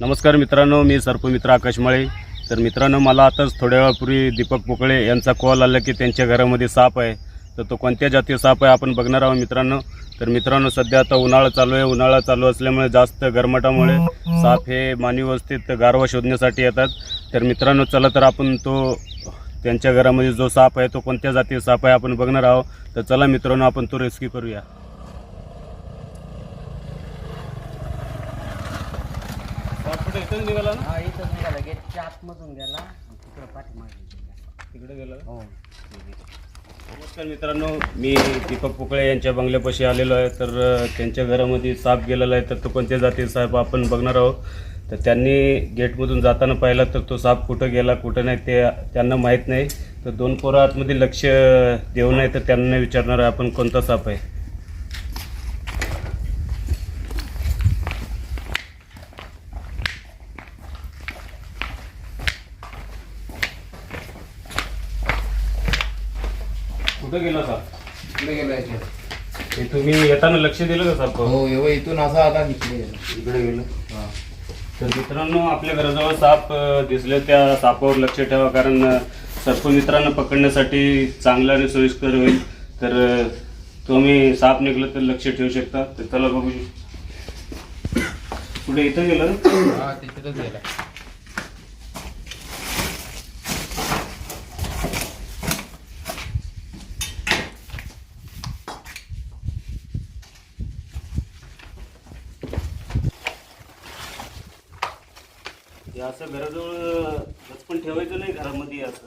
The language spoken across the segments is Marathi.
नमस्कार मित्रांनो मी सर्पमित्र आकाश माळे. तर मित्रांनो मला आताच थोड्या वेळापूर्वी दीपक पोकळे यांचा कॉल आला की त्यांच्या घरामध्ये साप आहे. तर तो कोणत्या जातीय साप आहे आपण बघणार आहोत मित्रांनो. तर मित्रांनो सध्या आता उन्हाळा चालू आहे. उन्हाळा चालू असल्यामुळे जास्त गरमाटामुळे साप हे मानवी वस्तीत गारवा शोधण्यासाठी येतात. तर मित्रांनो चला तर आपण तो त्यांच्या घरामध्ये जो साप आहे तो कोणत्या जातीय साप आहे आपण बघणार आहोत. तर चला मित्रांनो आपण तो रेस्क्यू करूया साप कुठे इथून निघाला ना? हा इथं निघाला. गेटच्या आतमधून गेला. आणि तिकडं पाठीमागे गेला. तिकडे गेला हो. नमस्कार मित्रांनो मी दीपक पोकळे यांच्या बंगल्यापाशी आलेलो आहे. तर अ, त्यांच्या घरामध्ये साप गेलेला आहे. तर तो कोणत्या जातीचा साप आपण बघणार आहोत. तर त्यांनी गेटमधून जाताना पाहिला तर तो साप कुठं गेला कुठं नाही ते त्यांना माहीत नाही. तर दोन पोरं आतमध्ये लक्ष देऊ नये तर त्यांना विचारणार आहे आपण कोणता साप आहे. कुठं गेला साप? इकडे गेला इथे. हे तुम्ही येताना लक्ष दिलं का साप? हो एव इथून असा आता इकडे गेला. इकडे गेलं? हा. तर मित्रांनो आपल्या घराजवळ साप अ, दिसले त्या सापावर लक्ष ठेवा कारण अ, सर्पमित्रांना पकडण्यासाठी चांगलं आणि सोयीस्कर होईल. तर अ, तुम्ही साप निघलं तर लक्ष ठेवू शकता. तर चला बघू. पुढे इथं गेलं? हा तिथंच गेला. असं घराजवळ पण ठेवायचं नाही घरामध्ये असं.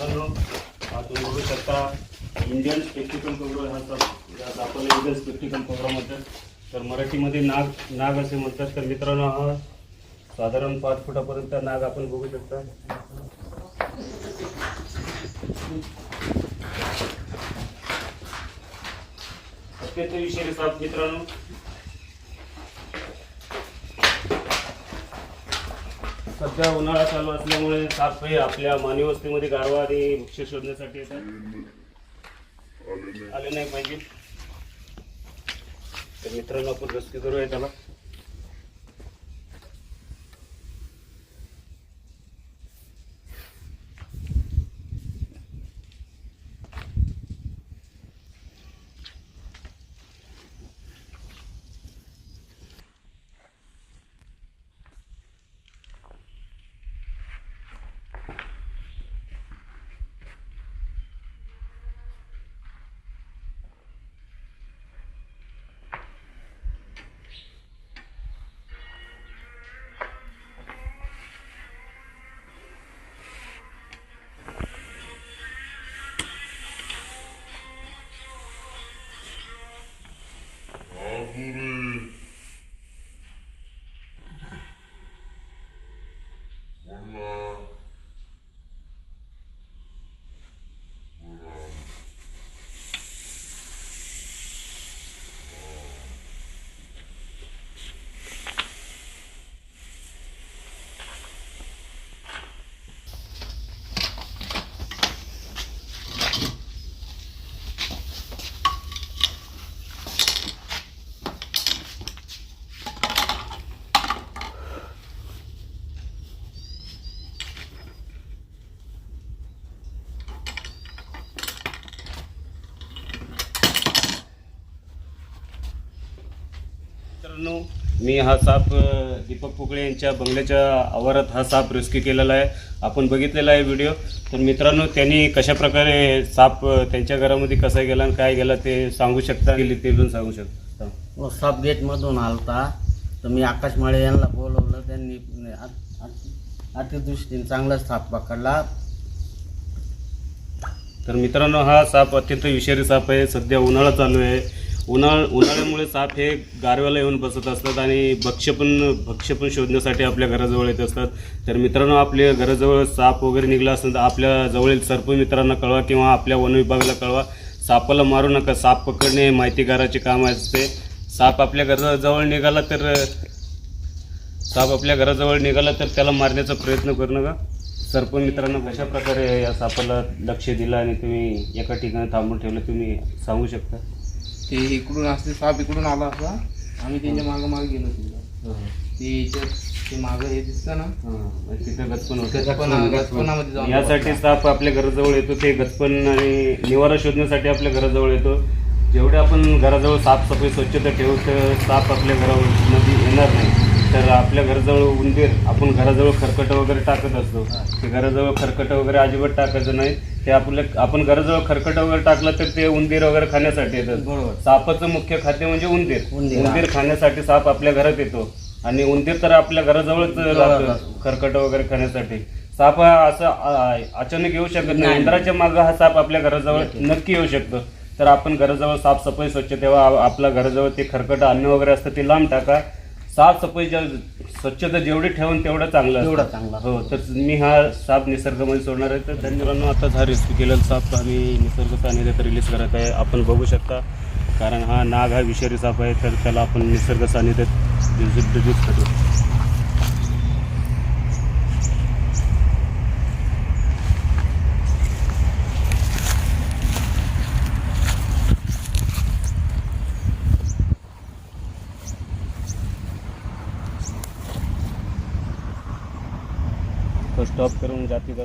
मित्रांनो हा तुम्ही बघू शकता. इंडियन स्पेक्टिकल कोबरा हा साप इंडियन स्पेक्टिकल कोबरा म्हणतात तर मराठीमध्ये नाग नाग असे म्हणतात. तर मित्रांनो हा साधारण पाच फुटापर्यंत नाग आपण बघू शकता. अत्यंत विषय मित्रांनो. सध्या उन्हाळा चालू असल्यामुळे साप हे आपल्या मानवी वस्तीमध्ये गारवा आणि वृक्ष शोधण्यासाठी येतात. आले नाही पाहिजे. तर मित्रांनो आपण रस्ते करूया त्याला. Holy मी हा साप दीपक पोकळे यांच्या बंगल्याच्या आवारात हा साप रेस्क्यू केलेला आहे. आपण बघितलेला आहे व्हिडिओ. तर मित्रांनो त्यांनी कशा प्रकारे साप त्यांच्या घरामध्ये कसा गेला आणि काय गेला ते सांगू शकता? गेली ते पण सांगू शकता. व सब गेटमधून आलता. तर मी आकाश माळे यांना बोलवलं. त्यांनी अत- अत- अतिदृष्टीने चांगला साप पकडला. तर मित्रांनो हा साप अत्यंत विषारी साप आहे. सध्या उन्हाळा चालू आहे. उन्हाळ उन्हाळ्यामुळे साप हे गारव्याला येऊन बसत असतात आणि भक्ष्य पण भक्ष्य पण शोधण्यासाठी आपल्या घराजवळ येत असतात. तर मित्रांनो आपल्या घराजवळ साप वगैरे निघला असेल तर आपल्या जवळील सर्प मित्रांना कळवा किंवा आपल्या वनविभागाला कळवा. सापाला मारू नका. साप पकडणे हे माहितीगाराचे काम असते. साप आपल्या घराजवळ निघाला तर साप आपल्या घराजवळ निघाला तर त्याला मारण्याचा प्रयत्न करू नका. सर्प मित्रांनो कशा प्रकारे या सापाला लक्ष दिलं आणि तुम्ही एका ठिकाणी थांबून ठेवलं तुम्ही सांगू शकता? ते इकडून असते साप इकडून आला असा आम्ही त्यांच्या मागं मागे गेलो ते याच्यात ते मागं हे दिसतं ना तिथं गचपण होतं. गचपणा- गचपणामध्ये जाऊन यासाठी साप आपल्या घराजवळ येतो ते गचपण आणि निवारा शोधण्यासाठी आपल्या घराजवळ येतो. जेवढे आपण घराजवळ साफसफाई स्वच्छता ठेवू तर साप आपल्या घरामध्ये येणार नाही. तर आपल्या घराजवळ उंदीर आपण घराजवळ खरकट वगैरे टाकत असतो. ते घराजवळ खरकट वगैरे अजिबात टाकायचं नाही. ते आपल्या आपण घराजवळ खरकट वगैरे टाकलं तर ते उंदीर वगैरे खाण्यासाठी येतात बरोबर. सापाचं मुख्य खाद्य म्हणजे उंदीर. उंदीर, उंदीर खाण्यासाठी साप आपल्या घरात येतो. आणि उंदीर तर आपल्या घराजवळच राहतो खरकट वगैरे खाण्यासाठी. साप हा असं आ- अचानक येऊ शकत नाही. उंदराच्या मागं हा साप आपल्या घराजवळ नक्की येऊ शकतो. तर आपण घराजवळ साफसफाई स्वच्छ आ- आपल्या घराजवळ ते खरकट अन्न वगैरे असतं ते लांब टाका. साफसफाई ज्या स्वच्छता जेवढी ठेवून तेवढं चांगलं. तेवढं चांगलं. हो तर मी हा साप निसर्गामध्ये सोडणार आहे तर धन्यवाद आता हा रेस्क्यू केलेला साप आम्ही निसर्ग सानिध्यात रिलीज करत आहे आपण बघू शकता कारण हा नाग हा विषारी साप आहे तर त्याला आपण निसर्ग सानिध्यात रिलीज करू तो स्टॉप करून जाती का